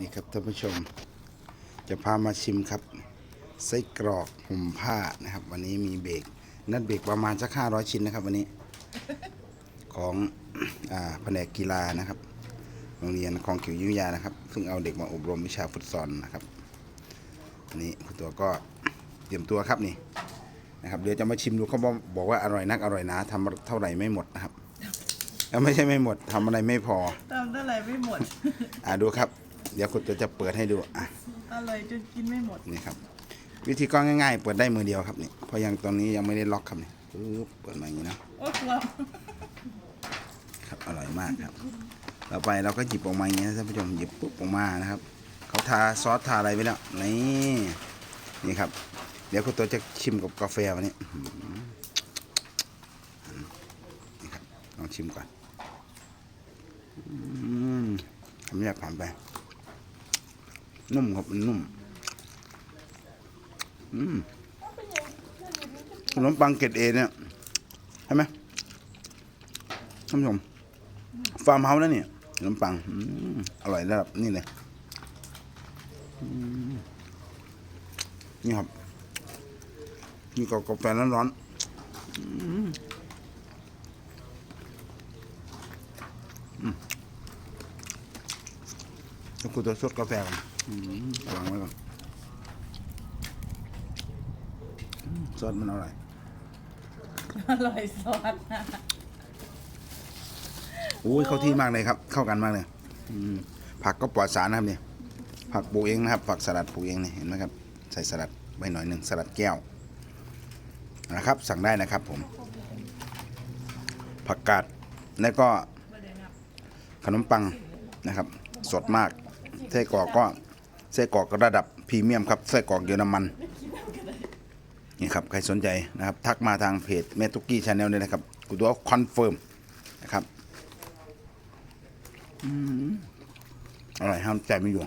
นี่ครับท่านผู้ชม จะพามาชิมครับไส้กรอกห่มผ้านะครับ วันนี้มีเบรกนัดเบรกประมาณสักห้าร้อยชิ้นนะครับ วันนี้ ของอ่าแผนกกีฬานะครับ โรงเรียนคลองเขียวยุธยานะครับซึ่งเอาเด็กมาอบรมวิชาฟุตซอลนะครับอันนี้คุณตัวก็เตรียมตัวครับนี่นะครับเดี๋ยวจะมาชิมดูเขาบอกบอกว่าอร่อยนักอร่อยหนาทำเท่าไหร่ไม่หมดนะครับแล้วไม่ใช่ไม่หมดทำอะไรไม่พอทำเท่าไหร่ไม่หมด อ่าดูครับ เดี๋ยวคุณตัวจะเปิดให้ดูอะอร่อยจนกินไม่หมดนี่ครับ วิธีก็ง่ายๆ เปิดได้มือเดียวครับนี่เพราะยังตอนนี้ยังไม่ได้ล็อกครับนี่ปึ๊บเปิดมาอย่างนี้นะโอ้กลัวครับอร่อยมากครับ ต่อไปเราก็หยิบออกมาอย่างนี้นะท่านผู้ชมหยิบปุ๊บออกมานะครับเขาทาซอสทาอะไรไปแล้วนี่นี่ครับ เดี๋ยวคุณตัวจะชิมกับกาแฟวันนี้อื้อหือนี่ครับลองชิมก่อนอืมทำยากผ่านไป นุ่มครับมันนุ่มอืมขนมปังเกรดเอเนี่ยใช่ไหมท่านผู้ชมฟาร์มเฮาส์นะเนี่ยขนมปังอือร่อยระดับนี่เลยนี่ครับนี่ก็กาแฟร้อนๆ อืมอืมแล้วกูตัวชดกาแฟก่อนอืมวางไว้ก่อนซอสมันอร่อยอร่อยซอสนะอุ้ยเข้าที่มากเลยครับ เข้ากันมากเลยอืมผักก็ปลอดสารนะครับเนี่ยผักปลูกเองนะครับ ผักสลัดปลูกเองเนี่ยเห็นไหมครับ ใส่สลัดไว้หน่อยหนึ่งสลัดแก้วนะครับ สั่งได้นะครับผม ผักกาดแล้วก็ขนมปังนะครับ สดมาก ไส้กรอกก็ไส้กรอกระดับพรีเมียมครับไส้กรอกเยอรมันนี่ครับใครสนใจนะครับ ทักมาทางเพจแม่ตุกกี้ชาแนลเลยนะครับกูตัวคอนเฟิร์มนะครับอร่อยห้ามใจไม่อยู่